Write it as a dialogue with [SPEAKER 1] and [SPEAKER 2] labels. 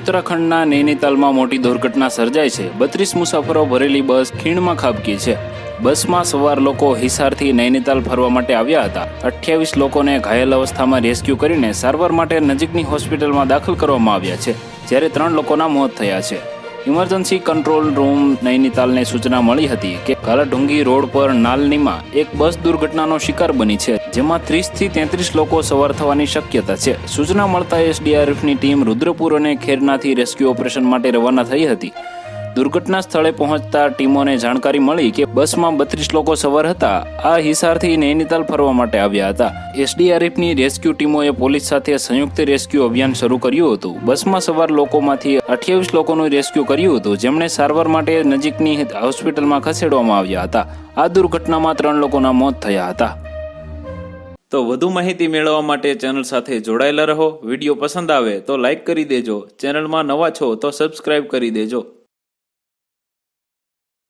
[SPEAKER 1] ઉત્તરાખંડના નૈનીતાલમાં મોટી દુર્ઘટના સર્જાઈ છે. બત્રીસ મુસાફરો ભરેલી બસ ખીણમાં ખાબકી છે. બસમાં સવાર લોકો હિસારથી નૈનીતાલ ફરવા માટે આવ્યા હતા. અઠ્યાવીસ લોકોને ઘાયલ અવસ્થામાં રેસ્ક્યુ કરીને સારવાર માટે નજીકની હોસ્પિટલમાં દાખલ કરવામાં આવ્યા છે, જ્યારે ત્રણ લોકોના મોત થયા છે. ઇમરજન્સી કંટ્રોલ રૂમ નૈનીતાલને સૂચના મળી હતી કે કાલાઢુંગી રોડ પર નાલનીમાં એક બસ દુર્ઘટનાનો શિકાર બની છે, જેમાં ત્રીસથી તેત્રીસ લોકો સવાર થવાની શક્યતા છે. સૂચના મળતા એસડીઆરએફની ટીમ રુદ્રપુર અને ખેરનાથી રેસ્ક્યુ ઓપરેશન માટે રવાના થઈ હતી. દુર્ઘટના સ્થળે પહોંચતા ટીમોને જાણકારી મળી કે બસમાં બત્રીસ લોકો સવાર હતા. આ હિસારથી નૈનીતાલ ફરવા માટે આવ્યા હતા. એસડીઆરએફની રેસ્ક્યુ ટીમોએ પોલીસ સાથે સંયુક્ત રેસ્ક્યુ અભિયાન શરૂ કર્યું હતું. બસમાં સવાર લોકોમાંથી અઠ્યાવીસ લોકોનું રેસ્ક્યુ કર્યું હતું, જેમણે સારવાર માટે નજીકની હોસ્પિટલમાં ખસેડવામાં આવ્યા હતા. આ દુર્ઘટનામાં ત્રણ લોકોના મોત થયા હતા. તો વધુ માહિતી મેળવવા માટે ચેનલ સાથે જોડાયેલા રહો. વીડિયો પસંદ આવે તો લાઇક કરી દેજો. ચેનલમાં નવા છો તો સબસ્ક્રાઇબ કરી દેજો.